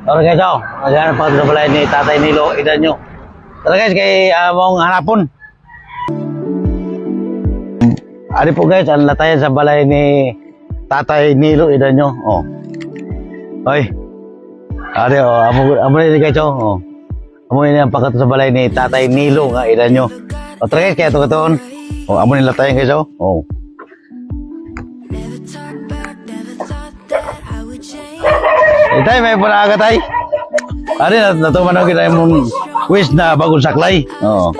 Tara guys, oh. Ayan, pag sa balay ni Tatay Nilo, idan nyo. Tara guys, kay uh, mong hanapon. Ari po guys, ang latayan sa balay ni Tatay Nilo, idan nyo. Oh. Hoy. Ari, oh. Amo, amo na guys, oh. oh. Amo na ang pagkato sa balay ni Tatay Nilo, nga idan nyo. O, tara guys, kaya ito katoon. Oh, amo na latayan guys, oh. Oh. Itay, may panaga tay. Ari, nat natumanog kita mong wish na bagong saklay. Oo.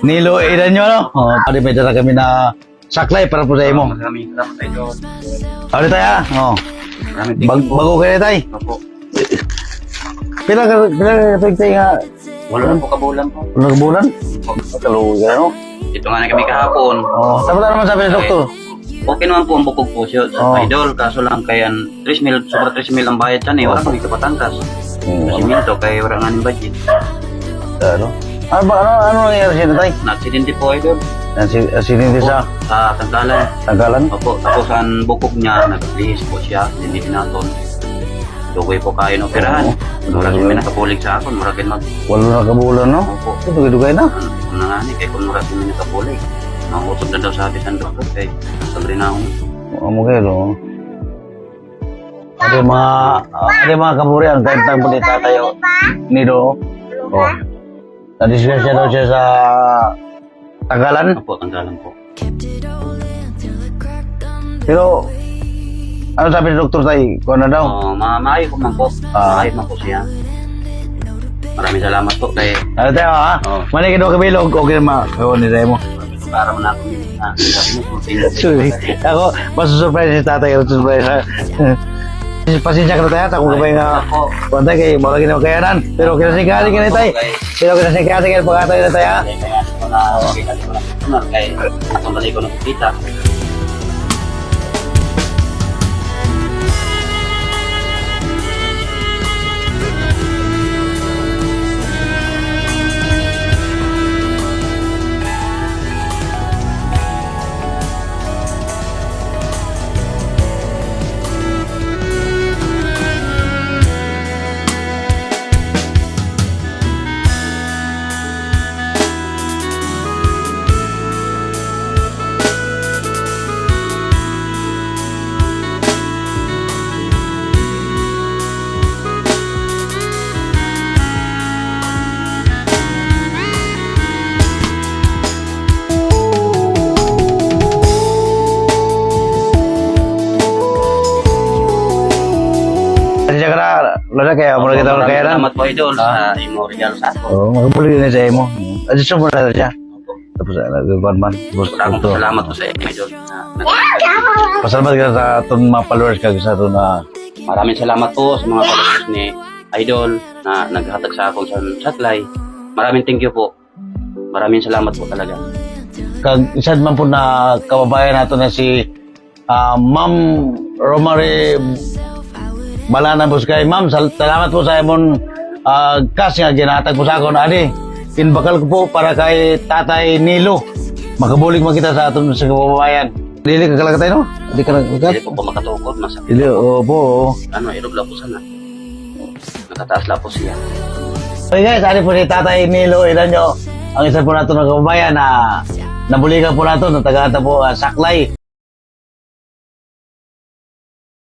Nilo, ilan nyo, no? Oo. Ari, may dala kami na saklay para po sa imo. Maraming salamat. Ari tayo, ah. Oo. Bag bago kayo tay. Opo. Pila ka, pila ka tay tay nga. Wala lang po kabulan po. Wala ka bulan? Kaluwi ka, no? Ito nga na kami kahapon. Oo. Tapos naman sabi ng doktor. Okay naman po ang bukog po siya Oo. idol. Kaso lang kaya 3 mil, sobra 3 mil ang bayad siya eh. Wala kami kapatangkas. Kasi minto kaya wala nga ng budget. Ano? Ano ba, ano, ano nangyari siya tay? Na-accidente po idol. Asinindi sa Sa Tanggalan. Tagalan? Opo, tapos ang bukog niya, nag-release po siya. Hindi pinaton. Dugoy po kayo ng operahan. Mura kami nakapulig sa akon. Mura kayo mag... Walo na kabulan, no? Opo. Ito, dugay na. Ano, na nga ni, kaya kung mura kami nakapulig. Nangutog na daw sabi ng doktor kay sabi na ako. Amo kayo, no? Ada mga, ada mga kaburian, kahit tang pati tatayo. Oh. Na-discuss siya daw siya sa Tagalan. Opo, tanggalan po. Pero, ano sabi ni doktor tayo? Kung ano daw? Oh, ma maayo ko man po. Ah. Maayo man po siya. Maraming salamat po kay Ano tayo, ha? Oo. Mali ka daw kabilog, okay na makakawa ni mo. para mo na ako ah, sabi mo kung sino. Sorry. Ako, masusurprise si tatay. Masusurprise. ha? Pasensya ka na tayo, ako kabay nga. Kuwantay kay mga lagi na kayanan. Pero kinasigali ka na tayo. Pero kinasigali ka na pagkatay na tayo. ha? kay kaya ko na kita ko na personal kay atong dali ko na kita. Lala kaya mo na kita ng Maraming kayanan. Salamat po idol sa imo regalo sa ako. Oo, makapuli na sa imo. Adjust mo na siya. Tapos, Wala akong doktor. salamat po sa inyo idol. Pasalamat ka sa itong mga followers ka sa ito na Maraming salamat po sa mga followers ni Idol na naghatag sa akong sa satlay. Maraming thank you po. Maraming salamat po talaga. kag isa man po na kababayan nato na si ah, Ma'am Romary Balana Buskay. Ma'am, sal- salamat po sa imong uh, kas nga ginatag po sa akon ani. Inbakal ko po para kay Tatay Nilo. Makabulig man kita sa aton sa kababayan. Dili ka kalagatay no? Dili ka Hindi kalagatay? po po makatukod. Masakit Dili, po. opo. Ano, irog lang po sana. Nakataas lang po siya. Okay guys, ani po ni Tatay Nilo, ilan nyo, ang isa po nato na kababayan na nabuligan po nato, na taga po ah, Saklay.